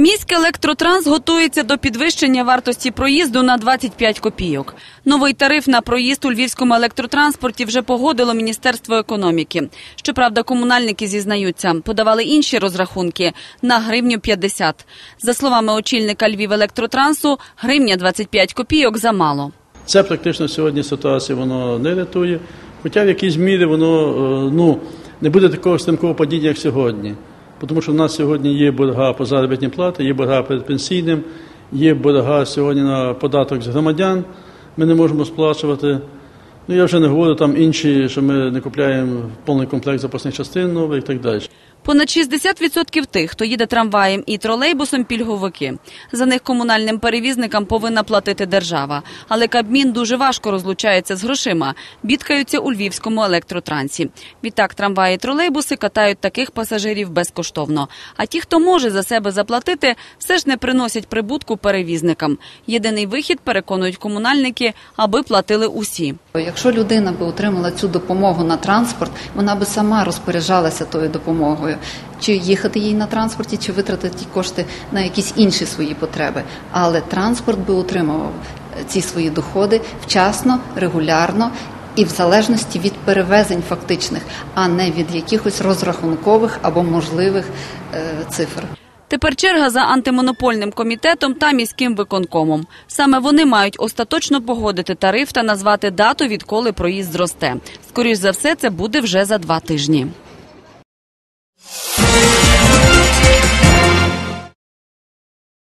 Міський електротранс готується до підвищення вартості проїзду на 25 копійок. Новий тариф на проїзд у львівському електротранспорті вже погодило Міністерство економіки. Щоправда, комунальники зізнаються, подавали інші розрахунки на гривню 50. За словами очільника Львів електротрансу, гривня 25 копійок замало. Це практично сьогодні ситуація воно не рятує. Хоча в якійсь мірі воно е, ну, не буде такого стрімкого падіння, як сьогодні. Тому що в нас сьогодні є борга по заробітній платі, є борга перед пенсійним, є борга сьогодні на податок з громадян. Ми не можемо сплачувати. Ну я вже не говорю там інші, що ми не купляємо повний комплект запасних частин нових і так далі. Понад 60% тих, хто їде трамваєм і тролейбусом, пільговики. За них комунальним перевізникам повинна платити держава. Але Кабмін дуже важко розлучається з грошима. Бідкаються у львівському електротрансі. Відтак трамваї і тролейбуси катають таких пасажирів безкоштовно. А ті, хто може за себе заплатити, все ж не приносять прибутку перевізникам. Єдиний вихід переконують комунальники, аби платили усі. Якщо людина би отримала цю допомогу на транспорт, вона би сама розпоряджалася тою допомогою, чи їхати їй на транспорті, чи витратити ті кошти на якісь інші свої потреби. Але транспорт би утримував ці свої доходи вчасно, регулярно. І в залежності від перевезень фактичних, а не від якихось розрахункових або можливих е, цифр. Тепер черга за антимонопольним комітетом та міським виконкомом. Саме вони мають остаточно погодити тариф та назвати дату, відколи проїзд зросте. Скоріш за все, це буде вже за два тижні.